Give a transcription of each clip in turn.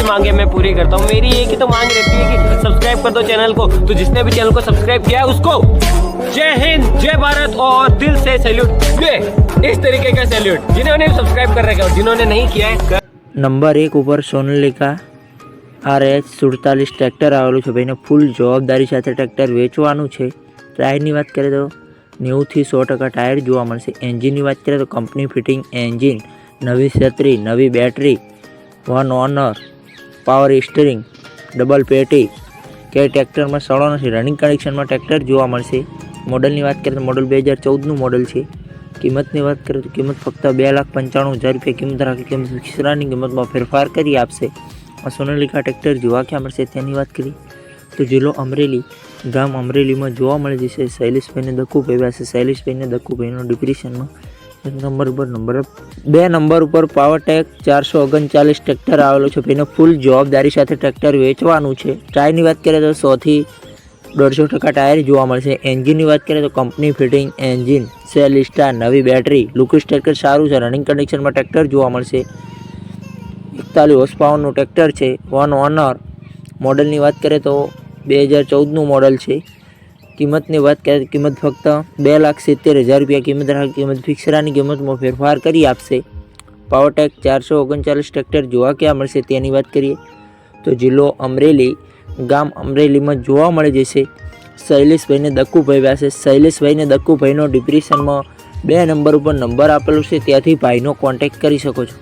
सबकी मांगे मैं पूरी करता हूँ मेरी एक ही तो मांग रहती है कि सब्सक्राइब कर दो चैनल को तो जिसने भी चैनल को सब्सक्राइब किया है उसको जय हिंद जय भारत और दिल से सैल्यूट ये इस तरीके का सैल्यूट जिन्होंने सब्सक्राइब कर रखा है और जिन्होंने नहीं किया है कर- નંબર એક ઉપર સોનલિકા આર એચ સુડતાલીસ ટ્રેક્ટર આવેલું છે ભાઈને ફૂલ જવાબદારી સાથે ટ્રેક્ટર વેચવાનું છે ટાયરની વાત કરીએ તો નેવુંથી સો ટકા ટાયર જોવા મળશે એન્જિનની વાત કરીએ તો કંપની ફિટિંગ એન્જિન નવી છત્રી નવી battery one honour power steering double પેટી કે ટ્રેક્ટરમાં સડો નથી. રનિંગ કન્ડિશનમાં ટ્રેક્ટર જોવા મળશે. મોડલની વાત કરીએ તો મોડલ બે હજાર ચૌદનું મોડલ છે. કિંમતની વાત કરીએ તો કિંમત ફક્ત બે લાખ પંચાણું હજાર રૂપિયા કિંમત રાખી. કિંમત વિકસરાની કિંમતમાં ફેરફાર કરી આપશે. આ સોનાલિકા ટ્રેક્ટર જોવા ક્યાં મળશે? તેની વાત કરીએ તો જિલ્લો અમરેલી, ગામ અમરેલીમાં જોવા મળી જશે શૈલેષભાઈને દક્કુભાઈ પાસે. શૈલેષભાઈને દક્કુભાઈનો ડિપ્રેશનમાં એક નંબર ઉપર નંબર બે નંબર ઉપર પાવરટેક ચારસો ઓગણચાલીસ ટ્રેક્ટર આવેલું છે. ભાઈને ફૂલ જવાબદારી સાથે ટ્રેક્ટર વેચવાનું છે. ટાયરની વાત કરીએ તો સોથી દોઢસો ટકા ટાયર જોવા મળશે એન્જિનની વાત કરીએ તો company fitting engine self start નવી બેટરી લુકિસ ટ્રેક્ટર સારું છે. રનિંગ કન્ડિશનમાં ટ્રેક્ટર જોવા મળશે. એકતાલીસ હોર્સ પાવરનું ટ્રેક્ટર છે. વન ઓનર મોડલની વાત કરીએ તો બે હજાર ચૌદનું મોડલ છે. કિંમતની વાત કરીએ કિંમત ફક્ત બે લાખ સિત્તેર હજાર રૂપિયા કિંમત રાખી કિંમત ફિક્સરાની કિંમતમાં ફેરફાર કરી આપશે. પાવરટેક ચારસો ઓગણચાલીસ ટ્રેક્ટર જોવા ક્યાં મળશે તેની વાત કરીએ તો જિલ્લો અમરેલી, ગામ અમરેલીમાં જોવા મળી જશે શૈલેષભાઈને દક્કુભાઈ વ્યાસે શૈલેષભાઈને દક્કુભાઈનો ડિપ્રેશનમાં બે નંબર ઉપર નંબર આપેલો છે, ત્યાંથી ભાઈનો કોન્ટેક્ટ કરી શકો છો.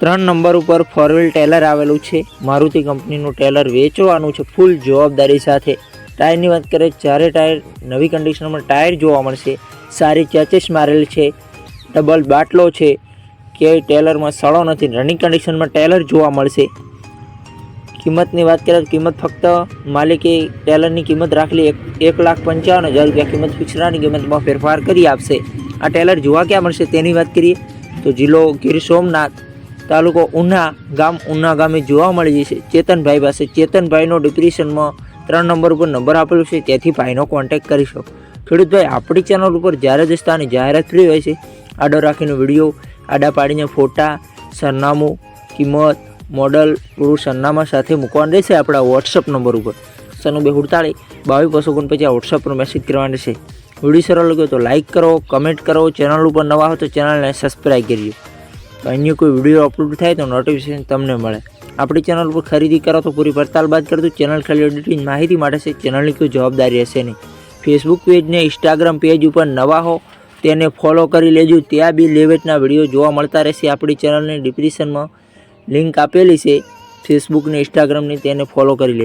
ત્રણ નંબર ઉપર ફોર ટેલર આવેલું છે. મારુતિ કંપનીનું ટેલર વેચવાનું છે ફૂલ જવાબદારી સાથે. ટાયરની વાત કરીએ ચારે ટાયર નવી કન્ડિશનમાં ટાયર જોવા મળશે, સારી ચેચિસ મારેલ છે ડબલ બાટલો છે કે ટેલરમાં સડો નથી રનિંગ કન્ડિશનમાં ટેલર જોવા મળશે. કિંમતની વાત કરીએ તો કિંમત ફક્ત માલિકે ટેલરની કિંમત રાખેલી એક એક લાખ પંચાવન હજાર રૂપિયા કિંમત ફિક્સરાની કિંમતમાં ફેરફાર કરી આપશે. આ ટેલર જોવા ક્યાં મળશે તેની વાત કરીએ, તો જિલ્લો ગીર સોમનાથ તાલુકો ઉના ગામ, ઉના ગામે જોવા મળી જશે. ચેતનભાઈ પાસે, ચેતનભાઈનો ડિપ્રેશનમાં ત્રણ નંબર ઉપર નંબર આપેલો છે ત્યાંથી ભાઈનો કોન્ટેક્ટ કરી શકો. ખેડૂતભાઈ આપણી ચેનલ ઉપર જ્યારે જ જાહેરાત ફ્રી હોય છે, આડો રાખીને વીડિયો આડા પાડીને ફોટા, સરનામું, કિંમત મોડલ પૂરું સરનામા સાથે મૂકવાનું રહેશે આપણા વોટ્સઅપ નંબર ઉપર. સનુ બે હુડતાળી, બાવીસ બસો ઓગણપચાસ વોટ્સઅપ પર મેસેજ કરવાનો રહેશે વીડિયો સરળ લાગ્યો તો લાઇક કરો કમેન્ટ કરો ચેનલ ઉપર નવા હો તો ચેનલને સબસ્ક્રાઈબ કરજો અન્ય કોઈ વીડિયો અપલોડ થાય તો નોટિફિકેશન તમને મળે. આપણી ચેનલ પર ખરીદી કરો તો પૂરી પડતાલ બાદ કરતું ચેનલ ખાલી એડિટિંગ માહિતી માટે છે. ચેનલની કોઈ જવાબદારી હશે નહીં. ફેસબુક પેજ ને ઇન્સ્ટાગ્રામ પેજ ઉપર નવા હો, તેને ફોલો કરી લેજો. ત્યાં બી લેવેટના વીડિયો જોવા મળતા રહેશે. આપણી ચેનલની ડિસ્ક્રિપ્શનમાં લિંક આપેલી છે. ફેસબુક ને ઇન્સ્ટાગ્રામની તેને ફોલો કરી લેજો.